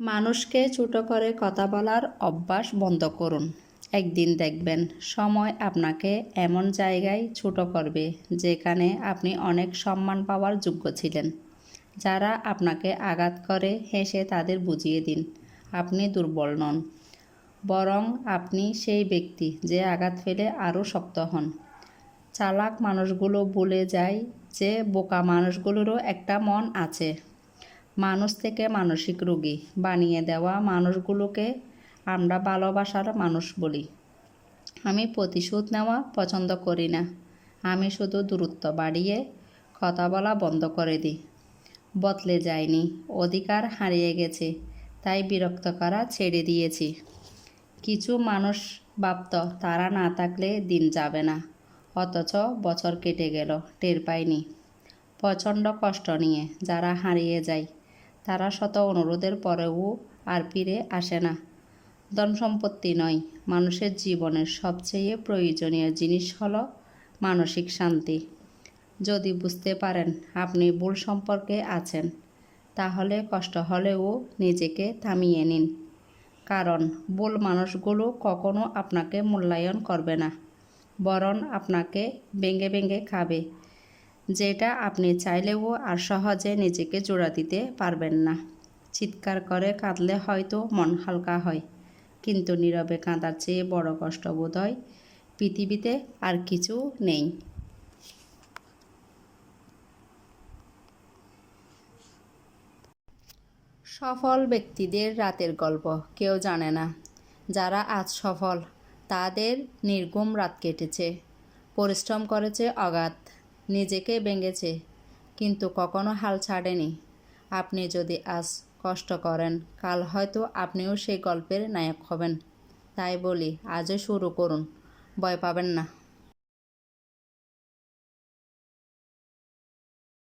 মানুষকে ছোট করে কথা বলার অভ্যাস বন্ধ করুন। একদিন দেখবেন সময় আপনাকে এমন জায়গায় ছোট করবে যেখানে আপনি অনেক সম্মান পাওয়ার যোগ্য ছিলেন। যারা আপনাকে আঘাত করে হেসে তাদের বুঝিয়ে দিন, আপনি দুর্বল নন। বরং আপনি সেই ব্যক্তি যে আঘাত ফেলে আরও শক্ত হন। চালাক মানুষগুলো ভুলে যায় যে বোকা মানুষগুলোরও একটা মন আছে। মানুষ থেকে মানসিক রোগী বানিয়ে দেওয়া মানুষগুলোকে আমরা ভালোবাসার মানুষ বলি। আমি প্রতিশোধ নেওয়া পছন্দ করি না। আমি শুধু দূরত্ব বাড়িয়ে কথা বলা বন্ধ করে দিই। বদলে যায়নি, অধিকার হারিয়ে গেছে, তাই বিরক্ত করা ছেড়ে দিয়েছি। কিছু মানুষ ভাবত তারা না থাকলে দিন যাবে না, অথচ বছর কেটে গেল, টের পাইনি। প্রচণ্ড কষ্ট নিয়ে যারা হারিয়ে যায় তারা শত অনুরোধের পরেও আর ফিরে আসে না। ধন সম্পত্তি নয়, মানুষের জীবনের সবচেয়ে প্রয়োজনীয় জিনিস হল মানসিক শান্তি। যদি বুঝতে পারেন আপনি ভুল সম্পর্কে আছেন, তাহলে কষ্ট হলেও নিজেকে থামিয়ে নিন। কারণ ভুল মানুষগুলো কখনো আপনাকে মূল্যায়ন করবে না, বরং আপনাকে ভেঙে ভেঙে খাবে। যেটা আপনি চাইলেও আর সহজে নিজেকে জোড়া দিতে পারবেন না। চিৎকার করে কাঁদলে হয়তো মন হালকা হয়, কিন্তু নীরবে কাঁদার চেয়ে বড় কষ্ট বোধ হয় পৃথিবীতে আর কিছু নেই। সফল ব্যক্তিদের রাতের গল্প কেউ জানে না। যারা আজ সফল, তাদের নির্গুম রাত কেটেছে, পরিশ্রম করেছে অগাধ। নিজেকে ভেঙেছে, কিন্তু কখনো হাল ছাড়েনি। আপনি যদি আজ কষ্ট করেন, কাল হয়তো আপনিও সেই গল্পের নায়ক হবেন। তাই বলি, আজও শুরু করুন। ভয় পাবেন না।